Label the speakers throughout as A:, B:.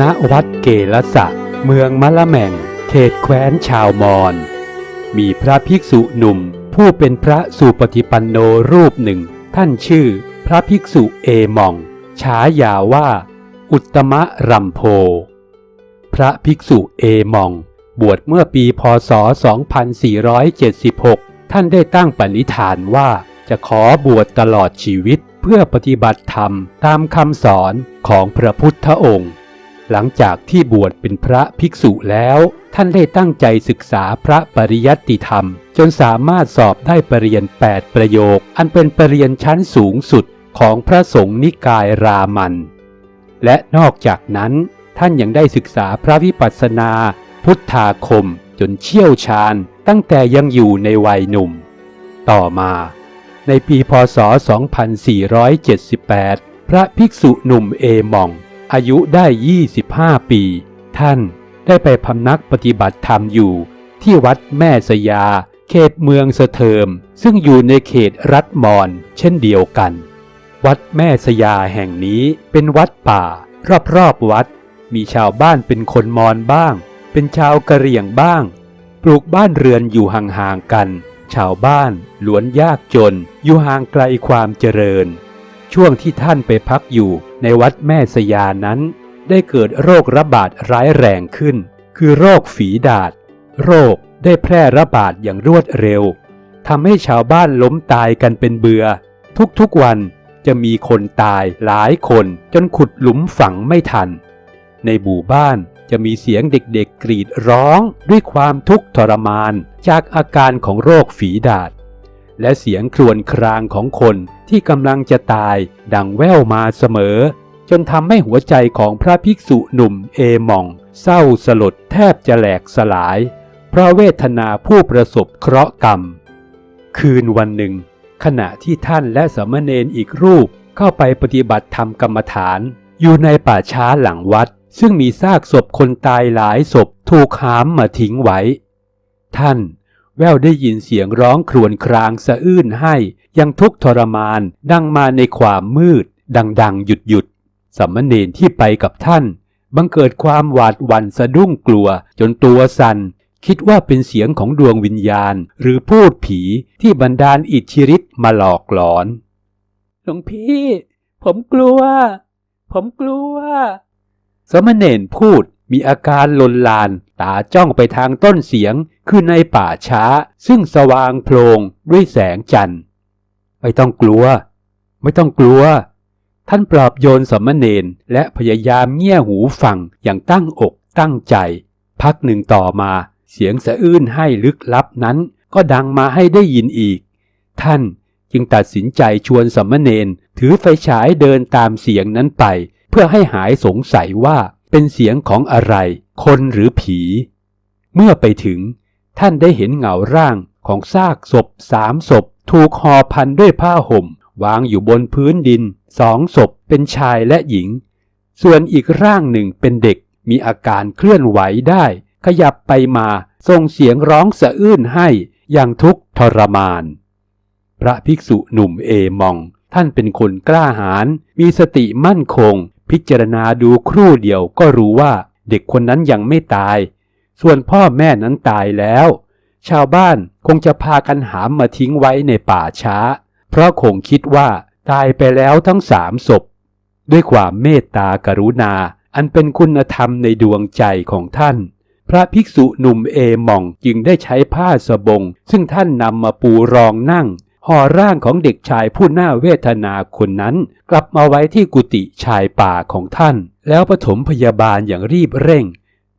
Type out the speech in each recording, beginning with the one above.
A: ณวัดเกลสะ เมืองมะละแมงเขตแคว้นชาวมอญมีพระภิกษุหนุ่ม ผู้เป็นพระสุปฏิปันโนรูปหนึ่ง ท่านชื่อพระภิกษุเอมอง ฉายาว่า อุตตมะรัมโพ พระภิกษุเอมอง บวชเมื่อปีพศ 2476 ท่านได้ตั้งปณิธานว่าจะขอบวชตลอดชีวิตเพื่อปฏิบัติธรรมตามคำสอนของพระพุทธองค์ หลังจากที่บวชเป็นพระภิกษุแล้ว ท่านได้ตั้งใจศึกษาพระปริยัติธรรม จนสามารถสอบได้ปรริญญา8ประโยค อันเป็นปรริญญาชั้นสูงสุดของพระสงฆ์นิกายรามัน และนอกจากนั้น ท่านยังได้ศึกษาพระวิปัสสนา พุทธาคม จนเชี่ยวชาญ ตั้งแต่ยังอยู่ในวัยหนุ่ม ต่อมา ในปีพศ 2478 พระภิกษุหนุ่มเอมอง อายุได้ 25 ปี ท่านได้ไปพำนักปฏิบัติธรรมอยู่ ที่วัดแม่สยา เขตเมืองสะเทิม ซึ่งอยู่ในเขตรัฐมอนเช่นเดียวกัน วัดแม่สยาแห่งนี้เป็นวัดป่า รอบๆวัด มีชาวบ้านเป็นคนมอญบ้าง เป็นชาวกะเหรี่ยงบ้าง ปลูกบ้านเรือนอยู่ห่างๆกัน ชาวบ้านล้วนยากจน อยู่ห่างไกลความเจริญ ช่วงที่ท่านไปพักอยู่ ในวัดแม่สยานั้น ได้เกิดโรคระบาดร้ายแรงขึ้น คือโรคฝีดาษโรคได้แพร่ระบาดอย่างรวดเร็วทำให้ชาวบ้านล้มตายกันเป็นเบือ ทุกๆวันจะมีคนตายหลายคนจนขุดหลุมฝังไม่ทัน ในหมู่บ้านจะมีเสียงเด็กๆกรีดร้องด้วยความทุกข์ทรมานจากอาการของโรคฝีดาษ และเสียงครวญครางของคนที่กำลังจะตายดังแว่วมาเสมอ จนทำให้หัวใจของพระภิกษุหนุ่มเอมอง เศร้าสลดแทบจะแหลกสลาย เพราะเวทนาผู้ประสบเคราะห์กรรม คืนวันหนึ่ง ขณะที่ท่านและสามเณรอีกรูปเข้าไปปฏิบัติธรรมกรรมฐาน อยู่ในป่าช้าหลังวัด ซึ่งมีซากศพคนตายหลายศพถูกหามมาทิ้งไว้ ท่าน แววได้ยินเสียงร้องครวญครางสะอื้นให้ ยังทุกขทรมาน ดังมาในความมืด ดังๆ หยุดหยุดสามเณรที่ไปกับท่าน บังเกิดความหวาดหวั่นสะดุ้งกลัว จนตัวสัน่นคิดว่าเป็นเสียงของดวงวิญญาณ หรือพูดผีที่บันดาลอิทธิฤทธิ์มาหลอกหลอน หลวงพี่ ผมกลัว ผมกลัว สมณเณรพูดมีอาการลนลาน ตาจ้องไปทางต้นเสียง คือในป่าช้าซึ่งสว่างโพลงด้วยแสงจันทร์ ไม่ต้องกลัว ไม่ต้องกลัว ท่านปลอบโยนสมณเณรและพยายามเงี่ยหูฟังอย่างตั้งอกตั้งใจ พักหนึ่งต่อมา เสียงสะอื้นให้ลึกลับนั้นก็ดังมาให้ได้ยินอีก ท่านจึงตัดสินใจชวนสมณเณรถือไฟฉายเดินตามเสียงนั้นไป เพื่อให้หายสงสัยว่าเป็นเสียงของอะไร คนหรือผี เมื่อไปถึง ท่านได้เห็นเงาร่างของซากศพสามศพ ถูกห่อพันด้วยผ้าห่ม วางอยู่บนพื้นดินสองศพเป็นชายและหญิง ส่วนอีกร่างหนึ่งเป็นเด็กมีอาการเคลื่อนไหวได้ ขยับไปมาส่งเสียงร้องสะอื้นให้อย่างทุกข์ทรมาน พระภิกษุหนุ่มเอมอง ท่านเป็นคนกล้าหาญมีสติมั่นคง พิจารณาดูครู่เดียวก็รู้ว่าเด็กคนนั้นยังไม่ตาย ส่วนพ่อแม่นั้นตายแล้ว ชาวบ้านคงจะพากันหามมาทิ้งไว้ในป่าช้า เพราะคงคิดว่าตายไปแล้วทั้งสามศพ ด้วยความเมตตากรุณา อันเป็นคุณธรรมในดวงใจของท่าน พระภิกษุหนุ่มเอมองจึงได้ใช้ผ้าสบง ซึ่งท่านนำมาปูรองนั่งห่อร่างของเด็กชายผู้น่าเวทนาคนนั้น กลับมาไว้ที่กุฏิชายป่าของท่าน แล้วปฐมพยาบาลอย่างรีบเร่ง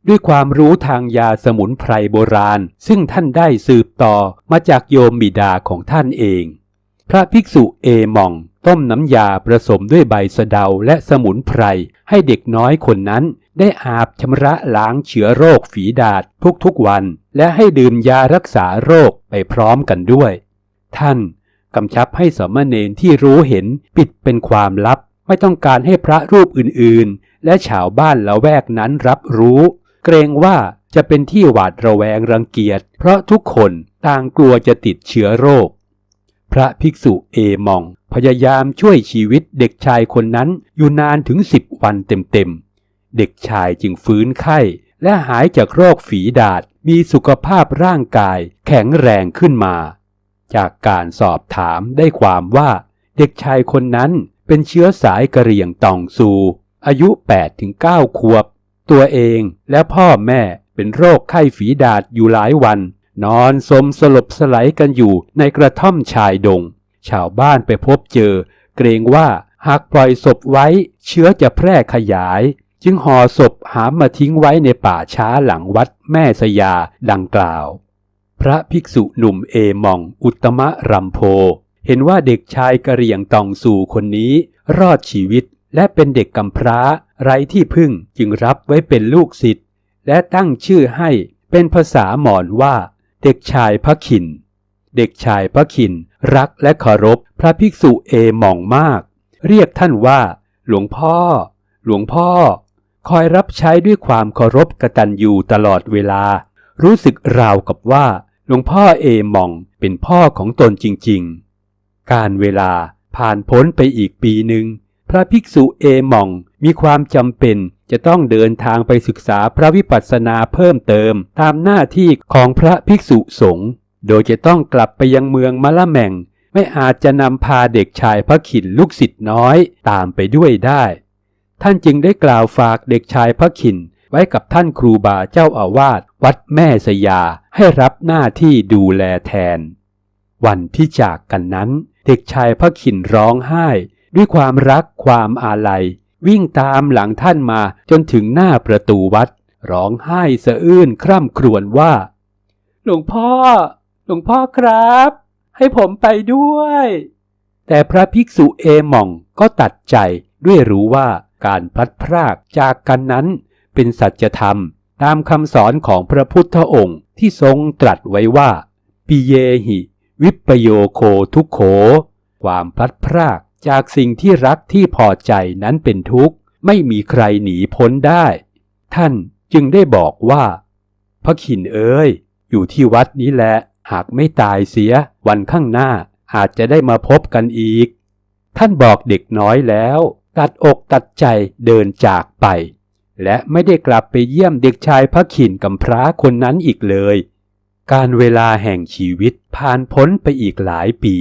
A: ด้วยความรู้ทางยาสมุนไพรโบราณ ซึ่งท่านได้สืบต่อมาจากโยมบิดาของท่านเอง พระภิกษุเอมอง ต้มน้ำยาผสมด้วยใบสะเดาและสมุนไพร ให้เด็กน้อยคนนั้นได้อาบชำระล้างเชื้อโรคฝีดาษทุกๆวัน และให้ดื่มยารักษาโรคไปพร้อมกันด้วย ท่านกำชับให้สามเณรที่รู้เห็นปิดเป็นความลับ ไม่ต้องการให้พระรูปอื่นๆ และชาวบ้านละแวกนั้นรับรู้ เกรงว่าจะเป็นที่หวาดระแวงรังเกียจ เพราะทุกคนต่างกลัวจะติดเชื้อโรค พระภิกษุเอมอง พยายามช่วยชีวิตเด็กชายคนนั้นอยู่นานถึงสิบวันเต็มๆ เด็กชายจึงฟื้นไข้ และหายจากโรคฝีดาษมีสุขภาพร่างกายแข็งแรงขึ้นมา จากการสอบถามได้ความว่า เด็กชายคนนั้นเป็นเชื้อสายกะเหรี่ยงตองซู อายุ8-9ขวบ ตัวเองและพ่อแม่เป็นโรคไข้ฝีดาษอยู่หลายวัน นอนสมสลบสลายกันอยู่ในกระท่อมชายดง ชาวบ้านไปพบเจอ เกรงว่าหากปล่อยศพไว้ เชื้อจะแพร่ขยาย จึงห่อศพหามมาทิ้งไว้ในป่าช้าหลังวัดแม่สยาดังกล่าว พระภิกษุหนุ่มเอมองอุตมะรัมโพ เห็นว่าเด็กชายกะเรียงตองสู่คนนี้ รอดชีวิตและเป็นเด็กกำพร้า ไร้ที่พึ่งจึงรับไว้เป็นลูกศิษย์และตั้งชื่อให้เป็นภาษาหมอนว่า เด็กชายพระขิน เด็กชายพระขินรักและเคารพพระภิกษุเอหม่องมาก เรียกท่านว่า หลวงพ่อ หลวงพ่อ คอยรับใช้ด้วยความเคารพกตัญญูตลอดเวลา รู้สึกราวกับว่า หลวงพ่อเอหม่องเป็นพ่อของตนจริง ๆ การเวลาผ่านพ้นไปอีกปีหนึ่งพระภิกษุเอหม่อง มีความจำเป็นจะต้องเดินทางไปศึกษาพระวิปัสสนาเพิ่มเติมตามหน้าที่ของพระภิกษุสงฆ์โดยจะต้องกลับไปยังเมืองมะละแมงไม่อาจจะนำพาเด็กชายพระขินลูกศิษย์น้อยตามไปด้วยได้ ท่านจึงได้กล่าวฝากเด็กชายพระขินไว้กับท่านครูบาเจ้าอาวาสวัดแม่สยาให้รับหน้าที่ดูแลแทน วันที่จากกันนั้น เด็กชายพระขินร้องไห้ ด้วยความรักความอาลัย วิ่งตามหลังท่านมาจนถึงหน้าประตูวัด ร้องไห้สะอื้นคร่ำครวญว่า หลวงพ่อ หลวงพ่อครับ ให้ผมไปด้วย แต่พระภิกษุเอมองก็ตัดใจด้วยรู้ว่าการพลัดพรากจากกันนั้นเป็นสัจธรรมตามคำสอนของพระพุทธองค์ที่ทรงตรัสไว้ว่า ปิเยหิ วิปโยโคทุกโข ความพลัดพราก จากสิ่งที่รักที่พอใจนั้นเป็นทุกข์ ไม่มีใครหนีพ้นได้ ท่านจึงได้บอกว่า พระขินเอ้ย อยู่ที่วัดนี้แหละ หากไม่ตายเสียวันข้างหน้าอาจจะได้มาพบกันอีก ท่านบอกเด็กน้อยแล้ว ตัดอกตัดใจเดินจากไป และไม่ได้กลับไปเยี่ยมเด็กชายพระขินกำพร้าคนนั้นอีกเลย การเวลาแห่งชีวิตผ่านพ้นไปอีกหลายปี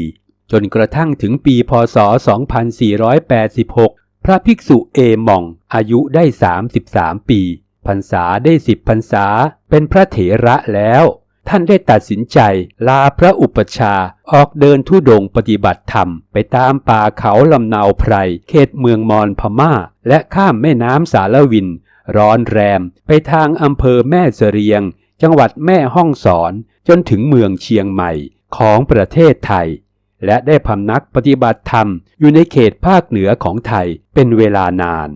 A: จนกระทั่งถึงปีพศ 2486 พระภิกษุเอมองอายุได้ 33 ปีพรรษาได้สิบพรรษา เป็นพระเถระแล้ว ท่านได้ตัดสินใจลาพระอุปชาออกเดินทุดงค์ปฏิบัติธรรม ไปตามป่าเขาลำนาวไพร เขตเมืองมอญพม่า และข้ามแม่น้ำสารวิน ร้อนแรม ไปทางอำเภอแม่เสรียง จังหวัดแม่ฮ่องสอน จนถึงเมืองเชียงใหม่ของประเทศไทย และได้พำนักปฏิบัติธรรมอยู่ในเขตภาคเหนือของไทยเป็นเวลานาน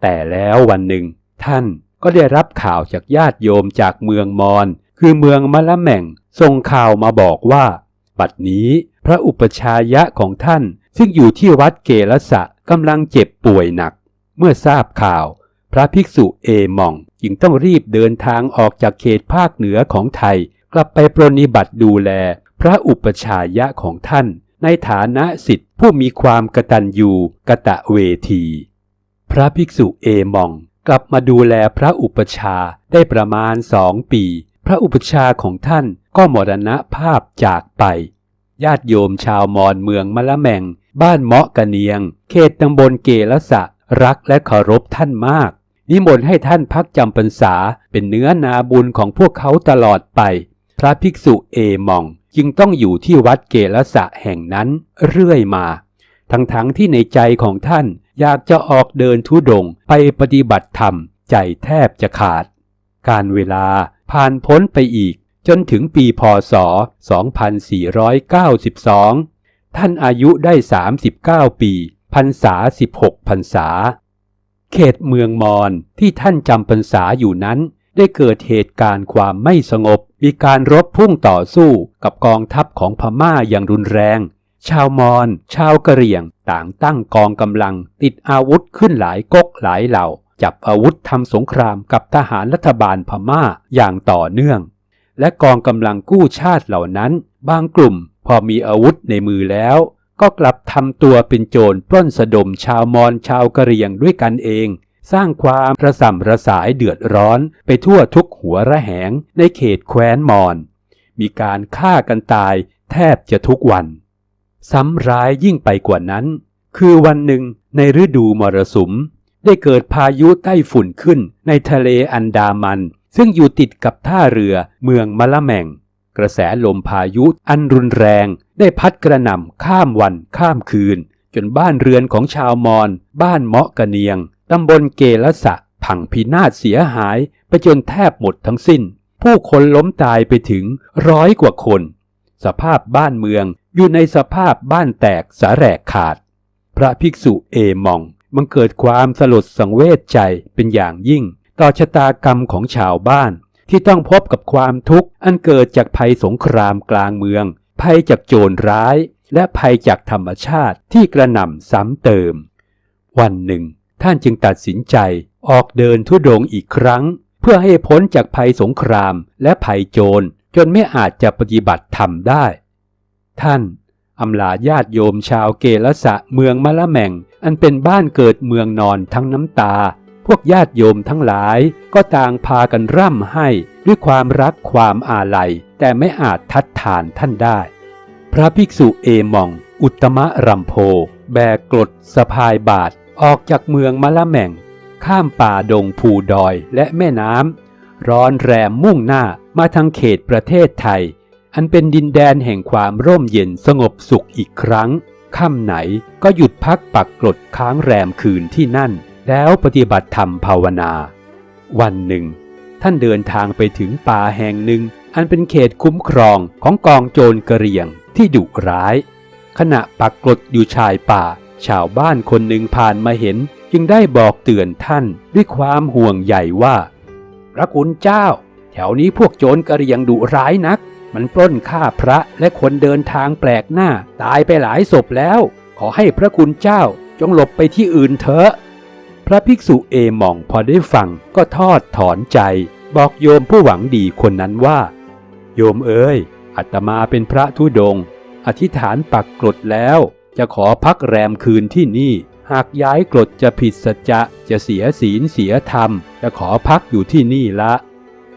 A: แต่แล้ววันหนึ่ง ท่านก็ได้รับข่าวจากญาติโยมจากเมืองมอญคือเมืองมะละแม่งส่งข่าวมาบอกว่า บัดนี้พระอุปชายะของท่าน ซึ่งอยู่ที่วัดเกลสะกำลังเจ็บป่วยหนัก เมื่อทราบข่าว พระภิกษุเอมองจึงต้องรีบเดินทางออกจากเขตภาคเหนือของไทย กลับไปปรนิบัติดูแล พระอุปชายะของท่าน ในฐานะสิทธิผู้มีความกตัญญูกะตะเวที พระภิกษุเอมองกลับมาดูแลพระอุปชาได้ประมาณสองปี พระอุปชาของท่านก็มรณภาพจากไป ญาติโยมชาวมอญเมืองมะละแมง บ้านเมาะกะเนียง เขตตำบลเกลสะ รักและเคารพท่านมาก นิมนต์ให้ท่านพักจำพรรษาเป็นเนื้อนาบุญของพวกเขาตลอดไป พระภิกษุเอมอง จึงต้องอยู่ที่วัดเกลสะแห่งนั้นเรื่อยมา ทั้งๆทที่ในใจของท่านอยากจะออกเดินทุดงค์ไปปฏิบัติธรรม ใจแทบจะขาด การเวลาผ่านพ้นไปอีก จนถึงปีพศ 2492 ท่านอายุได้ 39 ปีพรรษา 16พรรษา เขตเมืองมอญที่ท่านจำพรรษาอยู่นั้น ได้เกิดเหตุการณ์ความไม่สงบ มีการรบพุ่งต่อสู้กับกองทัพของพม่าอย่างรุนแรง ชาวมอญชาวกะเหรี่ยง ต่างตั้งกองกำลัง ติดอาวุธขึ้นหลายก๊กหลายเหล่า จับอาวุธทำสงครามกับทหารรัฐบาลพม่าอย่างต่อเนื่อง และกองกำลังกู้ชาติเหล่านั้น บางกลุ่มพอมีอาวุธในมือแล้ว ก็กลับทำตัวเป็นโจรปล้นสะดมชาวมอญชาวกะเหรี่ยงด้วยกันเอง สร้างความระส่ำระสายเดือดร้อนไปทั่วทุกหัวระแหงในเขตแคว้นมอญมีการฆ่ากันตายแทบจะทุกวัน ซ้ำร้ายยิ่งไปกว่านั้น คือวันหนึ่งในฤดูมรสุม ได้เกิดพายุใต้ฝุ่นขึ้นในทะเลอันดามัน ซึ่งอยู่ติดกับท่าเรือเมืองมะละแมงกระแสลมพายุอันรุนแรงได้พัดกระหน่ำข้ามวันข้ามคืน จนบ้านเรือนของชาวมอญบ้านเมาะกะเนียง ตำบลเกลสะพังพินาศเสียหายไปจนแทบหมดทั้งสิ้น ผู้คนล้มตายไปถึงร้อยกว่าคน สภาพบ้านเมืองอยู่ในสภาพบ้านแตกสาแหรกขาด พระภิกษุเอมองมันเกิดความสลดสังเวชใจเป็นอย่างยิ่ง ต่อชะตากรรมของชาวบ้าน ที่ต้องพบกับความทุกข์อันเกิดจากภัยสงครามกลางเมือง ภัยจากโจรร้าย และภัยจากธรรมชาติที่กระหน่ำซ้ำเติม วันหนึ่ง ท่านจึงตัดสินใจออกเดินทุดงค์อีกครั้ง เพื่อให้พ้นจากภัยสงครามและภัยโจร จนไม่อาจจะปฏิบัติธรรมได้ ท่านอำลาญาติโยมชาวเกลสะเมืองมะละแม่ง อันเป็นบ้านเกิดเมืองนอนทั้งน้ำตา พวกญาติโยมทั้งหลายก็ต่างพากันร่ำให้ด้วยความรักความอาลัย แต่ไม่อาจทัดทานท่านได้ พระภิกษุเอมอง อุตตมะรัมโพ แบกกรดสะพายบาท ออกจากเมืองมะละแม่ง ข้ามป่าดงภูดอยและแม่น้ำร้อนแรมมุ่งหน้ามาทางเขตประเทศไทย อันเป็นดินแดนแห่งความร่มเย็นสงบสุขอีกครั้งค่ำไหนก็หยุดพักปักกรดค้างแรมคืนที่นั่น แล้วปฏิบัติธรรมภาวนา วันหนึ่ง ท่านเดินทางไปถึงป่าแห่งหนึ่ง อันเป็นเขตคุ้มครองของกองโจรกระเรียงที่ดุร้าย ขณะปักกรดอยู่ชายป่า ชาวบ้านคนหนึ่งผ่านมาเห็นจึงได้บอกเตือนท่านด้วยความห่วงใหญ่ว่า พระคุณเจ้า แถวนี้พวกโจรกระเรียงดุร้ายนัก มันปล้นฆ่าพระและคนเดินทางแปลกหน้า ตายไปหลายศพแล้ว ขอให้พระคุณเจ้าจงหลบไปที่อื่นเถอะ พระภิกษุเอหมองพอได้ฟังก็ทอดถอนใจ บอกโยมผู้หวังดีคนนั้นว่า โยมเอ๋ยอาตมาเป็นพระธุดง อธิษฐานปักกรดแล้ว จะขอพักแรมคืนที่นี่ หากย้ายกรดจะผิดสัจจะจะเสียศีลเสียธรรม จะขอพักอยู่ที่นี่ละ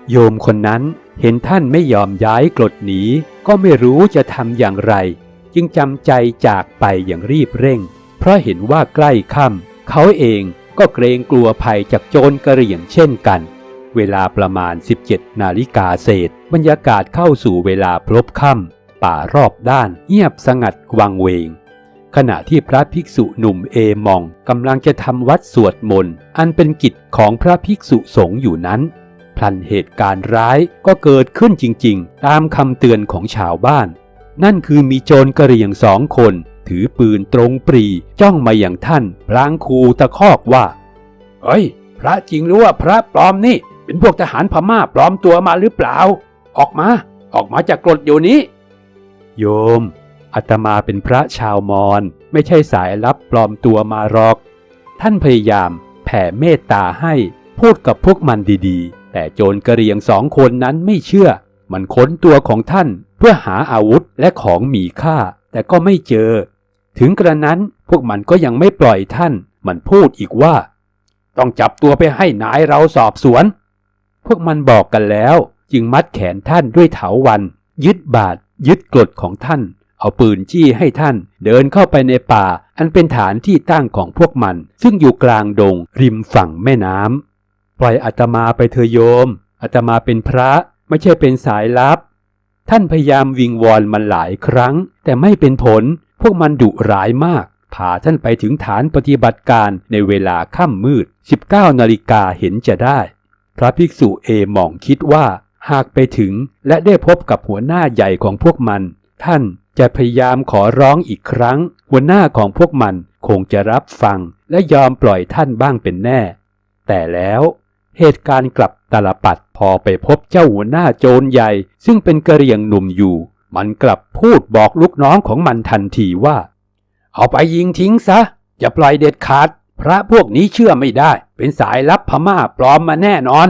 A: โยมคนนั้นเห็นท่านไม่ยอมย้ายกรดหนีก็ไม่รู้จะทำอย่างไร จึงจำใจจากไปอย่างรีบเร่ง เพราะเห็นว่าใกล้ค่ำเขาเองก็เกรงกลัวภัยจากโจรกระเหรี่ยงเช่นกัน เวลาประมาณ 17 นาฬิกาเศษ บรรยากาศเข้าสู่เวลาพลบค่ำป่ารอบด้านเงียบสงัดวังเวง ขณะที่พระภิกษุหนุ่มเอมองกำลังจะทำวัดสวดมนต์อันเป็นกิจของพระภิกษุสงฆ์อยู่นั้นพลันเหตุการณ์ร้ายก็เกิดขึ้นจริงๆ ตามคำเตือนของชาวบ้าน นั่นคือมีโจรกระเหรี่ยงสองคน ถือปืนตรงปรีจ้องมาอย่างท่านพลางคูตะคอกว่า เฮ้ย พระจริงหรือว่าพระปลอมนี่ เป็นพวกทหารพม่าปลอมตัวมาหรือเปล่า ออกมา ออกมาจากกรดเดี๋ยวนี้ โยม อาตมาเป็นพระชาวมอญไม่ใช่สายลับปลอมตัวมาหรอก ท่านพยายามแผ่เมตตาให้พูดกับพวกมันดีๆ แต่โจรกระเรียงสองคนนั้นไม่เชื่อ มันค้นตัวของท่านเพื่อหาอาวุธและของมีค่า แต่ก็ไม่เจอ ถึงกระนั้นพวกมันก็ยังไม่ปล่อยท่าน มันพูดอีกว่า ต้องจับตัวไปให้นายเราสอบสวน พวกมันบอกกันแล้ว จึงมัดแขนท่านด้วยเถาวัน ยึดบาดยึดกรดของท่าน เอาปืนจี้ให้ท่าน เดินเข้าไปในป่า อันเป็นฐานที่ตั้งของพวกมัน ซึ่งอยู่กลางดง ริมฝั่งแม่น้ำปล่อยอาตมาไปเถอโยมอาตมาเป็นพระไม่ใช่เป็นสายลับ ท่านพยายามวิงวอนมันหลายครั้ง แต่ไม่เป็นผล พวกมันดุร้ายมากพาท่านไปถึงฐานปฏิบัติการในเวลาค่ำมืด 19 นาฬิกาเห็นจะได้ พระภิกษุเอหมองคิดว่า หากไปถึงและได้พบกับหัวหน้าใหญ่ของพวกมัน ท่าน จะพยายามขอร้องอีกครั้ง หัวหน้าของพวกมันคงจะรับฟังและยอมปล่อยท่านบ้างเป็นแน่ แต่แล้วเหตุการณ์กลับตลปัดพอไปพบเจ้าหัวหน้าโจรใหญ่ ซึ่งเป็นกระเรียงหนุ่มอยู่ มันกลับพูดบอกลูกน้องของมันทันทีว่า เอาไปยิงทิ้งซะอย่าปล่อยเด็ดขาด พระพวกนี้เชื่อไม่ได้ เป็นสายลับพม่าปลอมมาแน่นอน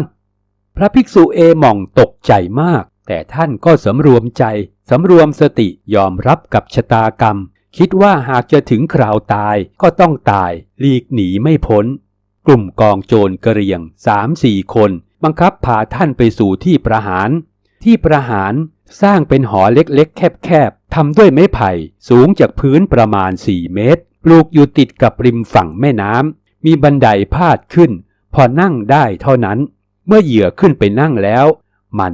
A: พระภิกษุเอหม่องตกใจมาก แต่ท่านก็สำรวมใจ สำรวมสติยอมรับกับชะตากรรม คิดว่าหากจะถึงคราวตายก็ต้องตาย หลีกหนีไม่พ้น กลุ่มกองโจรกระเรียงสามสี่คน บังคับพาท่านไปสู่ที่ประหาร ที่ประหารสร้างเป็นหอเล็กๆ แคบๆทำด้วยไม้ไผ่สูงจากพื้นประมาณ 4 เมตร ปลูกอยู่ติดกับริมฝั่งแม่น้ำ มีบันไดพาดขึ้น พอนั่งได้เท่านั้น เมื่อเหยื่อขึ้นไปนั่งแล้ว มัน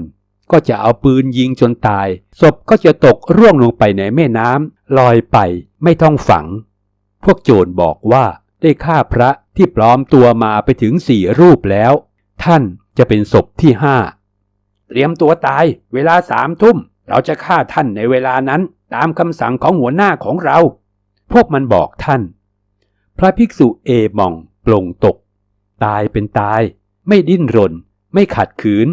A: ก็จะเอาปืนยิงจนตาย ศพก็จะตกร่วงลงไปในแม่น้ำลอยไปไม่ต้องฝัง พวกโจรบอกว่าได้ฆ่าพระที่ปลอมตัวมาไปถึงสี่รูปแล้ว ท่านจะเป็นศพที่ห้าเตรียมตัวตายเวลาสามทุ่ม เราจะฆ่าท่านในเวลานั้นตามคำสั่งของหัวหน้าของเรา พวกมันบอกท่าน พระภิกษุเอมองปลงตก ตายเป็นตาย ไม่ดิ้นรน ไม่ขัดขืน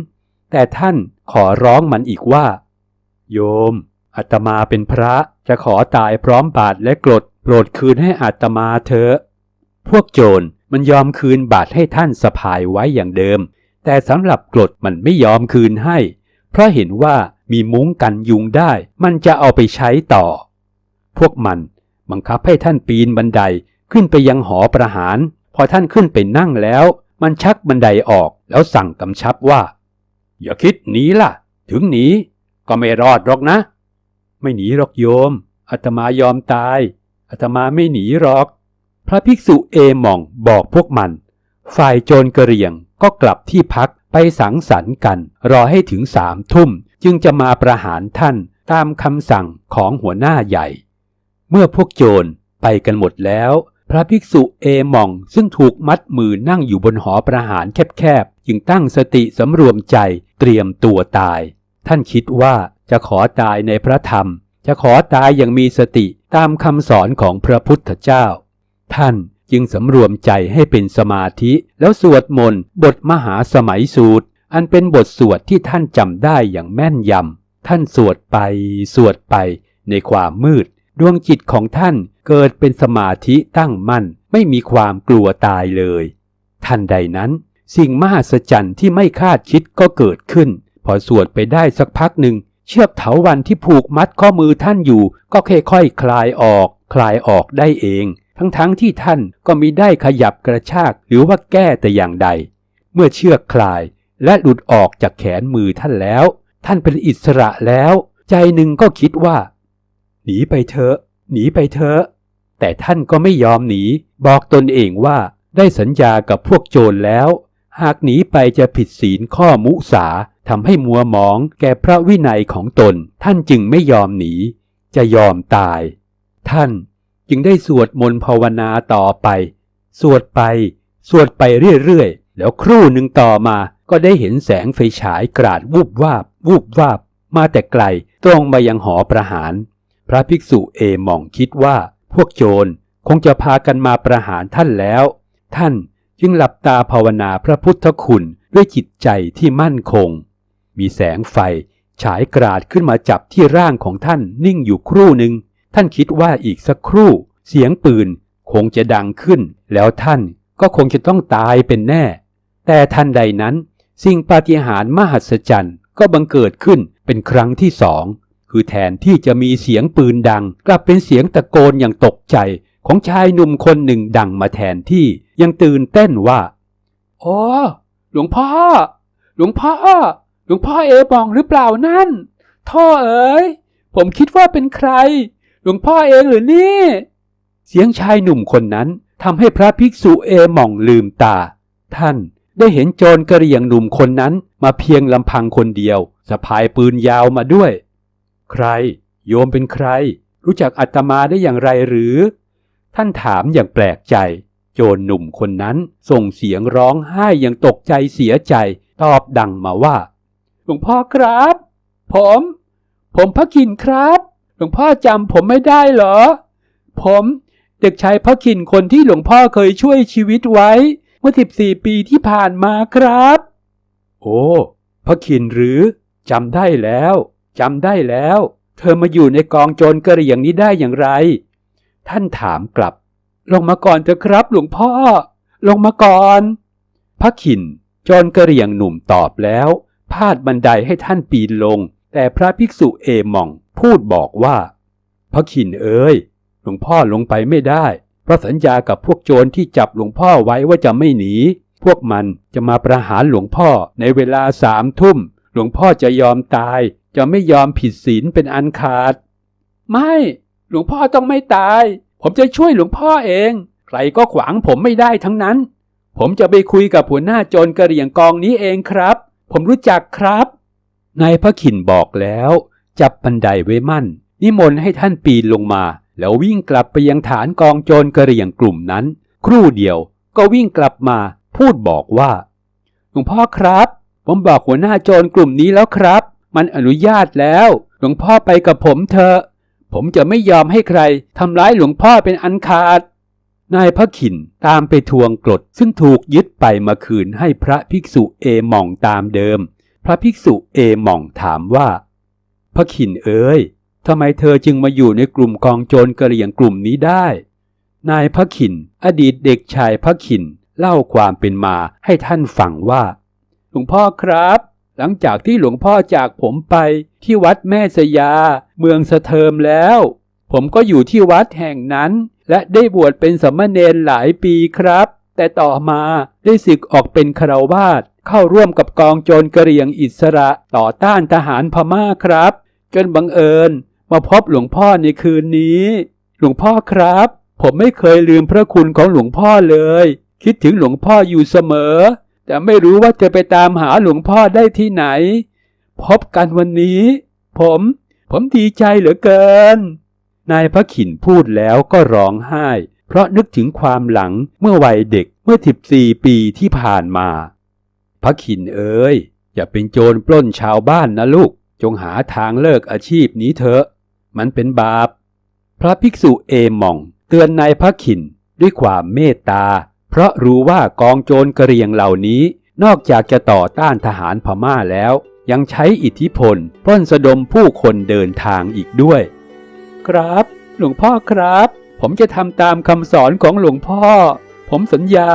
A: แต่ท่าน ขอร้องมันอีกว่า โยมอาตมาเป็นพระจะขอตายพร้อมบาทและกรดโปรดคืนให้อาตมาเถอะ พวกโจรมันยอมคืนบาทให้ท่านสะพายไว้อย่างเดิม แต่สำหรับกรดมันไม่ยอมคืนให้ เพราะเห็นว่ามีมุ้งกันยุงได้ มันจะเอาไปใช้ต่อ พวกมันบังคับให้ท่านปีนบันไดขึ้นไปยังหอประหาร พอท่านขึ้นไปนั่งแล้ว มันชักบันไดออกแล้วสั่งกำชับว่า อย่าคิดหนีล่ะ ถึงหนีก็ไม่รอดหรอกนะ ไม่หนีหรอกโยมอาตมายอมตายอาตมาไม่หนีหรอก พระภิกษุเอมองบอกพวกมัน ฝ่ายโจรกระเรียงก็กลับที่พักไปสังสรรค์กัน รอให้ถึงสามทุ่มจึงจะมาประหารท่านตามคำสั่งของหัวหน้าใหญ่ เมื่อพวกโจรไปกันหมดแล้ว พระภิกษุเอมองซึ่งถูกมัดมือนั่งอยู่บนหอประหารแคบ จึงตั้งสติสำรวมใจเตรียมตัวตาย ท่านคิดว่าจะขอตายในพระธรรม จะขอตายอย่างมีสติตามคำสอนของพระพุทธเจ้า ท่านจึงสำรวมใจให้เป็นสมาธิแล้วสวดมนต์บทมหาสมัยสูตร อันเป็นบทสวดที่ท่านจำได้อย่างแม่นยำท่านสวดไป สวดไป ในความมืด ดวงจิตของท่านเกิดเป็นสมาธิตั้งมั่น ไม่มีความกลัวตายเลยทันใดนั้น สิ่งมหัศจรรย์ที่ไม่คาดคิดก็เกิดขึ้น พอสวดไปได้สักพักหนึ่ง เชือกเถาวันที่ผูกมัดข้อมือท่านอยู่ ก็ค่อยๆคคลายออก คลายออกได้เอง ทั้งๆทที่ท่านก็มิได้ขยับกระชากหรือว่าแก้แต่อย่างใด เมื่อเชือกคลายและหลุดออกจากแขนมือท่านแล้ว ท่านเป็นอิสระแล้ว ใจหนึ่งก็คิดว่า หนีไปเถอะหนีไปเถอะแต่ท่านก็ไม่ยอมหนี บอกตนเองว่าได้สัญญากับพวกโจรแล้ว หากหนีไปจะผิดศีลข้อมุสาทำให้มัวหมองแก่พระวินัยของตน ท่านจึงไม่ยอมหนี จะยอมตาย ท่านจึงได้สวดมนต์ภาวนาต่อไป สวดไป สวดไปเรื่อยๆ แล้วครู่หนึ่งต่อมาก็ได้เห็นแสงไฟฉายกราดวูบวาบ วูบวาบ มาแต่ไกลตรงมายังหอประหาร พระภิกษุเอมองคิดว่า พวกโจรคงจะพากันมาประหารท่านแล้ว ท่าน จึงหลับตาภาวนาพระพุทธคุณด้วยจิตใจที่มั่นคง มีแสงไฟฉายกราดขึ้นมาจับที่ร่างของท่านนิ่งอยู่ครู่หนึ่ง ท่านคิดว่าอีกสักครู่ เสียงปืนคงจะดังขึ้น แล้วท่านก็คงจะต้องตายเป็นแน่ แต่ทันใดนั้น สิ่งปาฏิหาริย์มหัศจรรย์ก็บังเกิดขึ้นเป็นครั้งที่สอง คือแทนที่จะมีเสียงปืนดัง กลับเป็นเสียงตะโกนอย่างตกใจ ของชายหนุ่มคนหนึ่งดังมาแทนที่ยังตื่นเต้นว่าโอ้หลวงพ่อ หลวงพ่อ หลวงพ่อเอบองหรือเปล่านั่น ท่อเอ๋ย ผมคิดว่าเป็นใคร หลวงพ่อเองหรือนี่ เสียงชายหนุ่มคนนั้นทำให้พระภิกษุเอหม่องลืมตา ท่านได้เห็นโจรกระเหรี่ยงหนุ่มคนนั้นมาเพียงลำพังคนเดียวสะพายปืนยาวมาด้วย ใคร โยมเป็นใคร รู้จักอาตมาได้อย่างไรหรือ ท่านถามอย่างแปลกใจ โจรหนุ่มคนนั้นส่งเสียงร้องไห้อย่างตกใจเสียใจ ตอบดังมาว่า หลวงพ่อครับ ผม ผมพระคินครับ หลวงพ่อจำผมไม่ได้เหรอ ผมเด็กชายพระคินคนที่หลวงพ่อเคยช่วยชีวิตไว้ เมื่อ14ปีที่ผ่านมาครับ โอ้พระคินหรือจำได้แล้วจำได้แล้ว เธอมาอยู่ในกองโจรกระเหรี่ยงนี้ได้อย่างไร ท่านถามกลับ ลงมาก่อนเถอะครับหลวงพ่อ ลงมาก่อนพระขินโจรกระเรียงหนุ่มตอบแล้ว พาดบันไดให้ท่านปีนลง แต่พระภิกษุเอมองพูดบอกว่า พระขินเอ้ย หลวงพ่อลงไปไม่ได้ เพราะสัญญากับพวกโจรที่จับหลวงพ่อไว้ว่าจะไม่หนี พวกมันจะมาประหารหลวงพ่อในเวลาสามทุ่ม หลวงพ่อจะยอมตาย จะไม่ยอมผิดศีลเป็นอันขาด ไม่ หลวงพ่อต้องไม่ตาย ผมจะช่วยหลวงพ่อเอง ใครก็ขวางผมไม่ได้ทั้งนั้น ผมจะไปคุยกับหัวหน้าโจรกระเหรี่ยงกองนี้เองครับ ผมรู้จักครับนายพระขินบอกแล้ว จับบันไดไว้มั่น นิมนต์ให้ท่านปีนลงมา แล้ววิ่งกลับไปยังฐานกองโจรกระเหรี่ยงกลุ่มนั้น ครู่เดียวก็วิ่งกลับมาพูดบอกว่าหลวงพ่อครับ ผมบอกหัวหน้าโจรกลุ่มนี้แล้วครับ มันอนุญาตแล้ว หลวงพ่อไปกับผมเถอะ ผมจะไม่ยอมให้ใครทำร้ายหลวงพ่อเป็นอันขาด นายพระขินตามไปทวงกรดซึ่งถูกยึดไปมาคืนให้พระภิกษุเอหม่องตามเดิม พระภิกษุเอหม่องถามว่า พระขินเอ๋ยทำไมเธอจึงมาอยู่ในกลุ่มกองโจรกระเหรี่ยงกลุ่มนี้ได้ นายพระขิน อดีตเด็กชายพระขินเล่าความเป็นมาให้ท่านฟังว่า หลวงพ่อครับ ลังจากที่หลวงพ่อจากผมไปที่วัดแม่สยา เมืองสะเทิมแล้ว ผมก็อยู่ที่วัดแห่งนั้น และได้บวชเป็นสามเณรหลายปีครับ แต่ต่อมาได้ศึกออกเป็นคารวาสเข้าร่วมกับกองโจรกระเหรี่ยงอิสระต่อต้านทหารพม่าครับ จนบังเอิญมาพบหลวงพ่อในคืนนี้ หลวงพ่อครับ ผมไม่เคยลืมพระคุณของหลวงพ่อเลย คิดถึงหลวงพ่ออยู่เสมอ แต่ไม่รู้ว่าจะไปตามหาหลวงพ่อได้ที่ไหน พบกันวันนี้ ผม ผมดีใจเหลือเกิน นายพระขินพูดแล้วก็ร้องไห้ เพราะนึกถึงความหลังเมื่อวัยเด็กเมื่อ14ปีที่ผ่านมา พระขินเอ๋ยอย่าเป็นโจรปล้นชาวบ้านนะลูก จงหาทางเลิกอาชีพนี้เถอะ มันเป็นบาป พระภิกษุเอมอง เตือนนายพระขินด้วยความเมตตา เพราะรู้ว่ากองโจรกระเรียงเหล่านี้ นอกจากจะต่อต้านทหารพม่าแล้ว ยังใช้อิทธิพลปล้นสะดมผู้คนเดินทางอีกด้วย ครับ หลวงพ่อครับ ผมจะทำตามคำสอนของหลวงพ่อ ผมสัญญา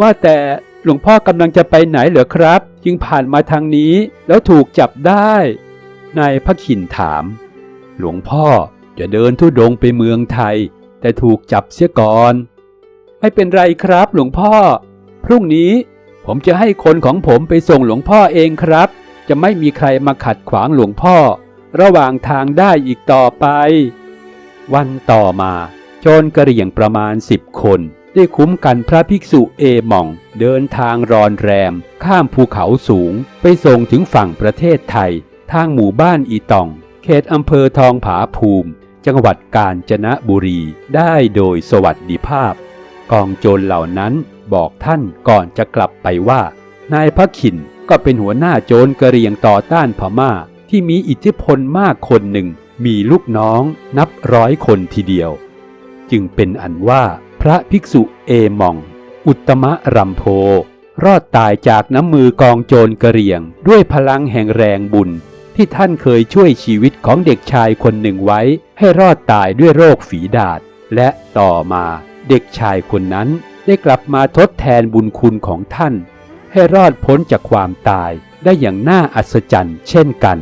A: ว่าแต่หลวงพ่อกำลังจะไปไหนเหรอครับ จึงผ่านมาทางนี้แล้วถูกจับได้นายพระขินถาม หลวงพ่อจะเดินทุดงค์ไปเมืองไทย แต่ถูกจับเสียก่อน ไม่เป็นไรครับ หลวงพ่อ พรุ่งนี้ผมจะให้คนของผมไปส่งหลวงพ่อเองครับ จะไม่มีใครมาขัดขวางหลวงพ่อ ระหว่างทางได้อีกต่อไป วันต่อมา โจรกระเหรี่ยงประมาณสิบคนได้คุ้มกันพระภิกษุเอมอง เดินทางรอนแรม ข้ามภูเขาสูง ไปส่งถึงฝั่งประเทศไทย ทางหมู่บ้านอีตอง เขตอำเภอทองผาภูมิ จังหวัดกาญจนบุรีได้โดยสวัสดิภาพ กองโจรเหล่านั้นบอกท่านก่อนจะกลับไปว่า นายพระขินก็เป็นหัวหน้าโจรกระเรียงต่อต้านพม่าที่มีอิทธิพลมากคนหนึ่ง มีลูกน้องนับร้อยคนทีเดียว จึงเป็นอันว่าพระภิกษุเอมอง อุตมะรัมโพ รอดตายจากน้ำมือกองโจรกระเรียง ด้วยพลังแห่งแรงบุญ ที่ท่านเคยช่วยชีวิตของเด็กชายคนหนึ่งไว้ ให้รอดตายด้วยโรคฝีดาษและต่อมา เด็กชายคนนั้นได้กลับมาทดแทนบุญคุณของท่าน ให้รอดพ้นจากความตายได้อย่างน่าอัศจรรย์เช่นกัน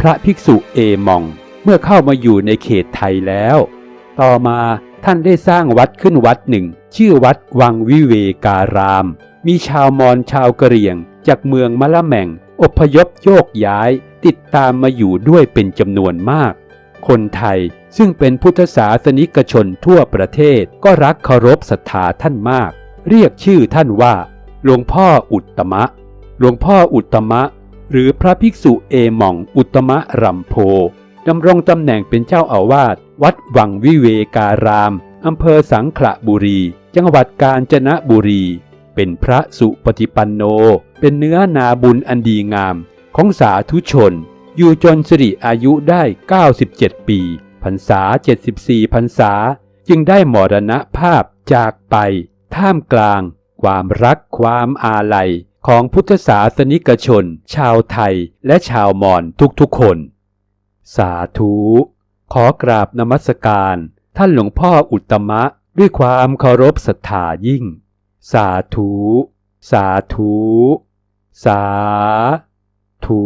A: พระภิกษุเอมองเมื่อเข้ามาอยู่ในเขตไทยแล้ว ต่อมาท่านได้สร้างวัดขึ้นวัดหนึ่ง ชื่อวัดวังวิเวการาม มีชาวมอญชาวกะเหรี่ยง จากเมืองมะละแม่ง อพยพโยกย้าย ติดตามมาอยู่ด้วยเป็นจำนวนมาก คนไทยซึ่งเป็นพุทธศาสนิกชนทั่วประเทศก็รักเคารพศรัทธาท่านมาก เรียกชื่อท่านว่า หลวงพ่ออุตตมะ หลวงพ่ออุตตมะ หรือพระภิกษุเอหม่องอุตตมะรัมโพดำรงตำแหน่งเป็นเจ้าอาวาสวัดวังวิเวการามอำเภอสังขละบุรี จังหวัดกาญจนบุรี เป็นพระสุปฏิปันโน เป็นเนื้อนาบุญอันดีงามของสาธุชน อยู่จนสิริอายุได้ 97 ปี พรรษา 74 พรรษา จึงได้มรณภาพจากไป ท่ามกลาง ความรักความอาลัย ของพุทธศาสนิกชน ชาวไทยและชาวมอญทุกๆคน สาธุ ขอกราบนมัสการ ท่านหลวงพ่ออุตตมะ ด้วยความเคารพศรัทธายิ่ง สาธุ สาธุ สาธุ